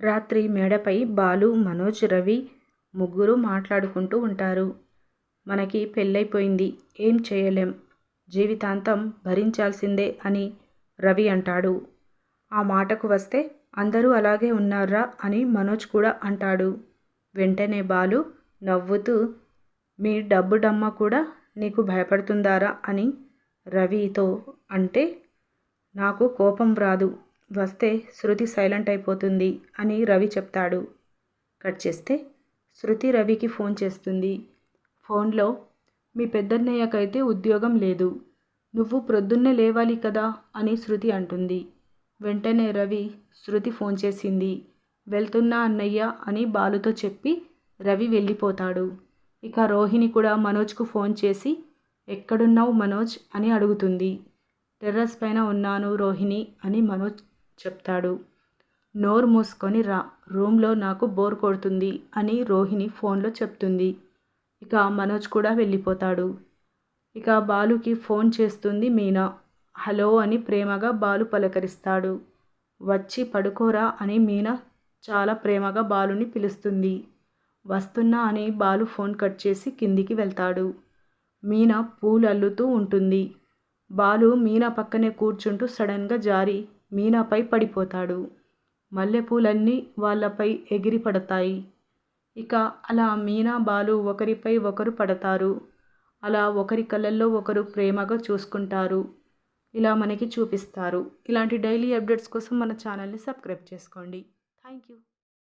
రాత్రి మేడపై బాలు మనోజ్ రవి ముగ్గురు మాట్లాడుకుంటూ ఉంటారు. మనకి పెళ్ళైపోయింది. ఏం చేయలేం. జీవితాంతం భరించాల్సిందే అని రవి అంటాడు. ఆ మాటకు వస్తే అందరూ అలాగే ఉన్నారా అని మనోజ్ కూడా అంటాడు. వెంటనే బాలు నవ్వుతూ మీ డబ్బు డమ్మ కూడా నీకు భయపడుతుందారా అని రవితో అంటే నాకు కోపం రాదు. వస్తే శృతి సైలెంట్ అయిపోతుంది అని రవి చెప్తాడు. కట్ చేస్తే శృతి రవికి ఫోన్ చేస్తుంది. ఫోన్లో మీ పెద్దన్నయ్యకైతే ఉద్యోగం లేదు. నువ్వు ప్రొద్దున్నే లేవాలి కదా అని శృతి అంటుంది. వెంటనే రవి శృతి ఫోన్ చేసింది. వెళ్తున్నా అన్నయ్య అని బాలుతో చెప్పి రవి వెళ్ళిపోతాడు. ఇక రోహిణి కూడా మనోజ్కు ఫోన్ చేసి ఎక్కడున్నావు మనోజ్? అని అడుగుతుంది. టెర్రస్ పైన ఉన్నాను రోహిణి అని మనోజ్ చెప్తాడు. నోరు మూసుకొని రా రూమ్లో నాకు బోర్ కొడుతుంది అని రోహిణి ఫోన్లో చెప్తుంది. ఇక మనోజ్ కూడా వెళ్ళిపోతాడు. ఇక బాలుకి ఫోన్ చేస్తుంది మీనా. హలో అని ప్రేమగా బాలు పలకరిస్తాడు. వచ్చి పడుకోరా అని మీనా చాలా ప్రేమగా బాలుని పిలుస్తుంది. వస్తున్నా అని బాలు ఫోన్ కట్ చేసి కిందికి వెళ్తాడు. మీనా పూలు అల్లుతూ ఉంటుంది. బాలు మీనా పక్కనే కూర్చుంటూ సడన్గా జారి మీనాపై పడిపోతాడు. మల్లెపూలన్నీ వాళ్ళపై ఎగిరి పడతాయి ఇక అలా మీనా బాలు ఒకరిపై ఒకరు పడతారు. అలా ఒకరి కళ్ళల్లో ఒకరు ప్రేమగా చూసుకుంటారు. ఇలా మనకి చూపిస్తారు. ఇలాంటి డైలీ అప్డేట్స్ కోసం మన ఛానల్ని సబ్స్క్రైబ్ చేసుకోండి. Thank you